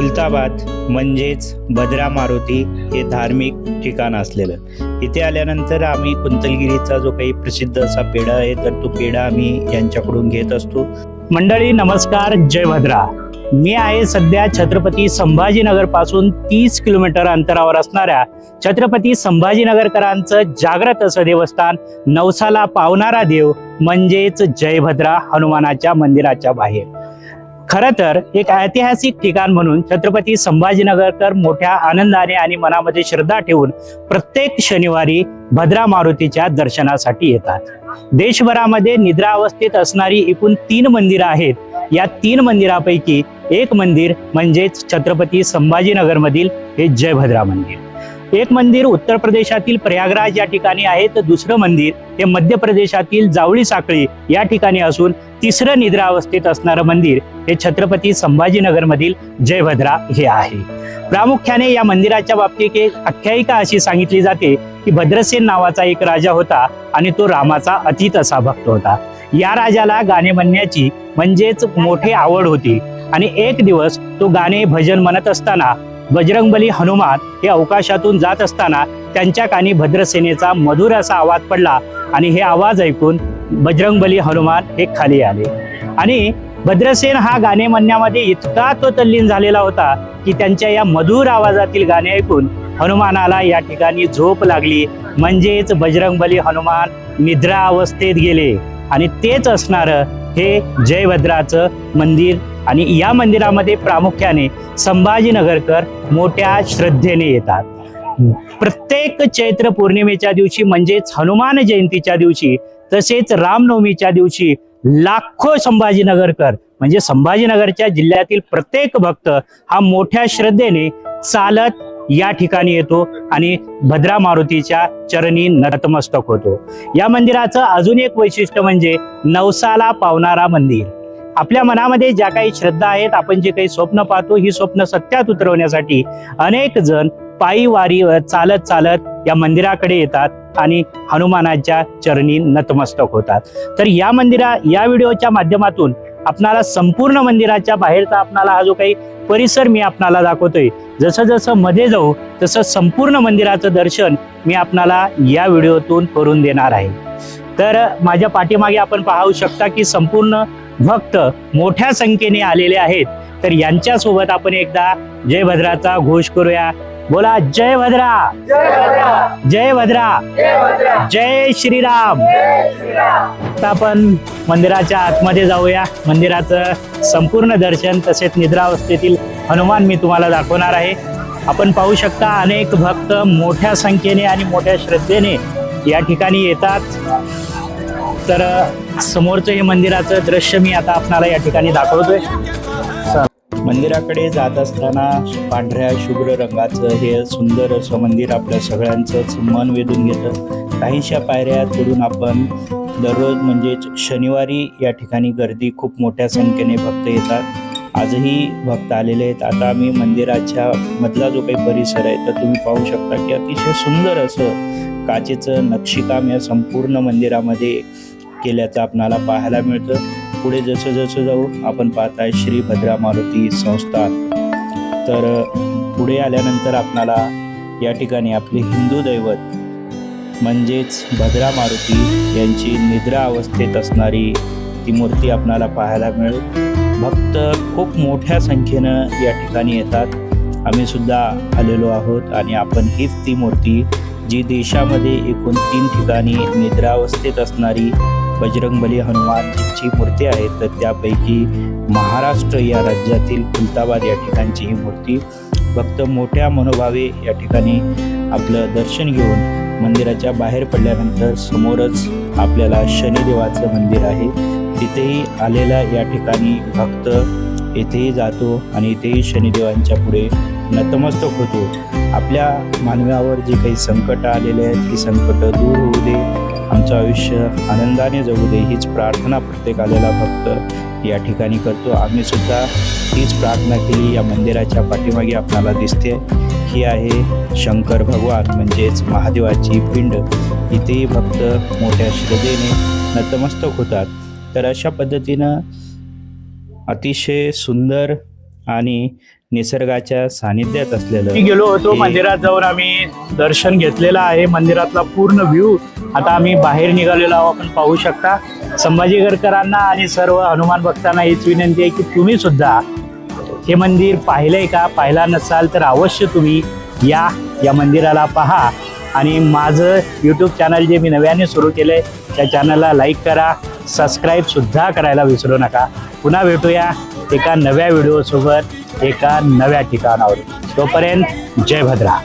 खुलताबाद म्हणजेच भद्रा मारुती हे धार्मिक ठिकाण असलेलं. इथे आल्यानंतर आम्ही कुंतलगिरीचा जो काही प्रसिद्ध असा पेढा आहे तर तो पेढा आम्ही यांच्याकडून घेत असतो. मंडळी नमस्कार जय भद्रा. मी आहे सध्या छत्रपती संभाजीनगरपासून तीस किलोमीटर अंतरावर असणाऱ्या छत्रपती संभाजीनगरकरांचं जागृत असं देवस्थान नवसाला पावणारा देव म्हणजेच जयभद्रा हनुमानाच्या मंदिराच्या बाहेर. खरं तर एक ऐतिहासिक ठिकाण म्हणून छत्रपती संभाजीनगरकर मोठ्या आनंदाने आणि मनामध्ये श्रद्धा ठेवून प्रत्येक शनिवारी भद्रा मारुतीच्या दर्शनासाठी येतात. देशभरामध्ये निद्रा अवस्थेत असणारी एकूण तीन मंदिरं आहेत. या तीन मंदिरापैकी एक मंदिर म्हणजेच छत्रपती संभाजीनगरमधील हे जयभद्रा मंदिर. एक मंदिर उत्तर प्रदेशातील प्रयागराज या ठिकाणी आहे तर दुसरं मंदिर हे मध्य प्रदेशातील जावळी साखळी या ठिकाणी असून तिसरं निद्रा अवस्थेत असणारं मंदिर हे छत्रपती संभाजीनगरमधील जयभद्रा हे आहे. प्रामुख्याने या मंदिराच्या बाबतीत एक आख्यायिका अशी सांगितली जाते की भद्रसेन नावाचा एक राजा होता आणि तो रामाचा अतीत असा भक्त होता. या राजाला गाणे म्हणण्याची म्हणजेच मोठी आवड होती आणि एक दिवस तो गाणे भजन म्हणत असताना बजरंगबली हनुमान हे अवकाशातून जात असताना त्यांच्या कानी भद्रसेनेचा मधुर असा आवाज पडला आणि हे आवाज ऐकून बजरंगबली हनुमान हे खाली आले. आणि भद्रसेन हा गाणे म्हणण्यामध्ये इतका तो तल्लीन झालेला होता की त्यांच्या या मधुर आवाजातील गाणे ऐकून हनुमानाला या ठिकाणी झोप लागली. म्हणजेच बजरंगबली हनुमान निद्रा अवस्थेत गेले. आणि तेच असणारं हे जयभद्राचं मंदिर आणि या मंदिरामध्ये प्रामुख्याने संभाजीनगरकर मोठ्या श्रद्धेने येतात. प्रत्येक चैत्र पौर्णिमेच्या दिवशी म्हणजेच हनुमान जयंतीच्या दिवशी तसेच रामनवमीच्या दिवशी लाखो संभाजीनगरकर म्हणजे संभाजीनगरच्या जिल्ह्यातील प्रत्येक भक्त हा मोठ्या श्रद्धेने चालत या ठिकाणी येतो आणि भद्रा मारुतीच्या चरणी नतमस्तक होतो. या मंदिराचं अजून एक वैशिष्ट्य म्हणजे नवसाला पावणारा मंदिर. आपल्या मनामध्ये ज्या काही श्रद्धा आहेत आपण जे काही स्वप्न पाहतो ही स्वप्न सत्यात उतरवण्यासाठी अनेक जण पायी वारीवर चालत चालत या मंदिराकडे येतात आणि हनुमानाच्या चरणी नतमस्तक होतात. तर या मंदिरा या व्हिडिओच्या माध्यमातून आपणाला संपूर्ण मंदिराच्या बाहेरचा आपणाला हा जो काही परिसर मी आपणाला दाखवतोय जसं जसं मध्ये जाऊ तसं संपूर्ण मंदिराचं दर्शन मी आपणाला या व्हिडिओतून करून देणार आहे. तर माझ्या पाठीमागे आपण पाहू शकता की संपूर्ण भक्त मोठ्या संख्येने आलेले आहेत. तर यांच्यासोबत आपण एकदा जय भद्राचा घोष करूया. बोला जय भद्रा. जय भद्रा. जय श्रीराम. आता आपण मंदिराच्या आतमध्ये जाऊया. मंदिराचं संपूर्ण दर्शन तसेच निद्रावस्थेतील हनुमान मी तुम्हाला दाखवणार आहे. आपण पाहू शकता अनेक भक्त मोठ्या संख्येने आणि मोठ्या श्रद्धेने या ठिकाणी येतात. तर समोरचं हे मंदिराचं दृश्य मी आता आपणाला या ठिकाणी दाखवतोय. मंदिराकडे जात असताना पांढऱ्या शुभ्र रंगाचं हे सुंदर असं मंदिर आपल्या सगळ्यांचंच मन वेधून घेतं. काहीशा पायऱ्या चढून आपण दररोज म्हणजेच शनिवारी या ठिकाणी गर्दी खूप मोठ्या संख्येने भक्त येतात. आजही भक्त आलेले आहेत. आता आम्ही मंदिराच्या मधला जो काही परिसर आहे तर तुम्ही पाहू शकता की अतिशय सुंदर असं काचेचं नक्षीकाम या संपूर्ण मंदिरामध्ये केल्याचं आपणाला पाहायला मिळतं. पुढे जसं जसं जाऊ आपण पाहताय श्री भद्रा मारुती संस्थान तर पुढे आल्यानंतर आपणाला या ठिकाणी आपले हिंदू दैवत म्हणजेच भद्रा मारुती यांची निद्रा अवस्थेत असणारी ती मूर्ती आपणाला पाहायला मिळेल. भक्त खूप मोठ्या संख्येनं या ठिकाणी येतात. आम्ही सुद्धा आलेलो आहोत आणि आपण हीच ती मूर्ती जी देशामध्ये एकूण तीन ठिकाणी निद्रावस्थेत असणारी बजरंगबली हनुमानजींची मूर्ती आहे तर त्यापैकी महाराष्ट्र या राज्यातील खुलताबाद या ठिकाणची ही मूर्ती. भक्त मोठ्या मनोभावे या ठिकाणी आपलं दर्शन घेऊन मंदिराच्या बाहेर पडल्यानंतर समोरच आपल्याला शनिदेवाचं मंदिर आहे. तिथेही आलेला या ठिकाणी भक्त येथेही जातो आणि इथेही शनिदेवांच्या पुढे नतमस्तक होतो. आपल्या मानवावर जी काही संकट आलेले आहेत ती संकट दूर होऊ दे. आमचं आयुष्य आनंदाने जगू दे हीच प्रार्थना प्रत्येक आलेला भक्त या ठिकाणी करतो. आम्ही सुद्धा हीच प्रार्थना केली. या मंदिराच्या पाठीमागे आपल्याला दिसते. ही आहे शंकर भगवान म्हणजेच महादेवाची पिंड. इथेही भक्त मोठ्या श्रद्धेने नतमस्तक होतात. तर अशा पद्धतीनं अतिशय सुंदर आणि निसर्गाच्या सानिध्यात असलेलं गेलो होतो मंदिरात जाऊन. आम्ही दर्शन घेतलेलं आहे. मंदिरातला पूर्ण व्ह्यू आता आम्ही बाहेर निघालेलो आहोत आपण पाहू शकता. संभाजीगडकरांना आणि सर्व हनुमान भक्तांना हीच विनंती आहे की तुम्ही सुद्धा हे मंदिर पाहिलंय का पाहिला नसाल तर अवश्य तुम्ही या या मंदिराला पहा. आणि माझं यूट्यूब चॅनल जे मी नव्याने सुरू केलंय त्या चॅनलला लाईक करा सबस्क्राईब सुद्धा करायला विसरू नका. पुन्हा भेटूया एका नव्या व्हिडिओसोबत एका नव्या ठिकाणावर तोपर्यंत जय भद्रा.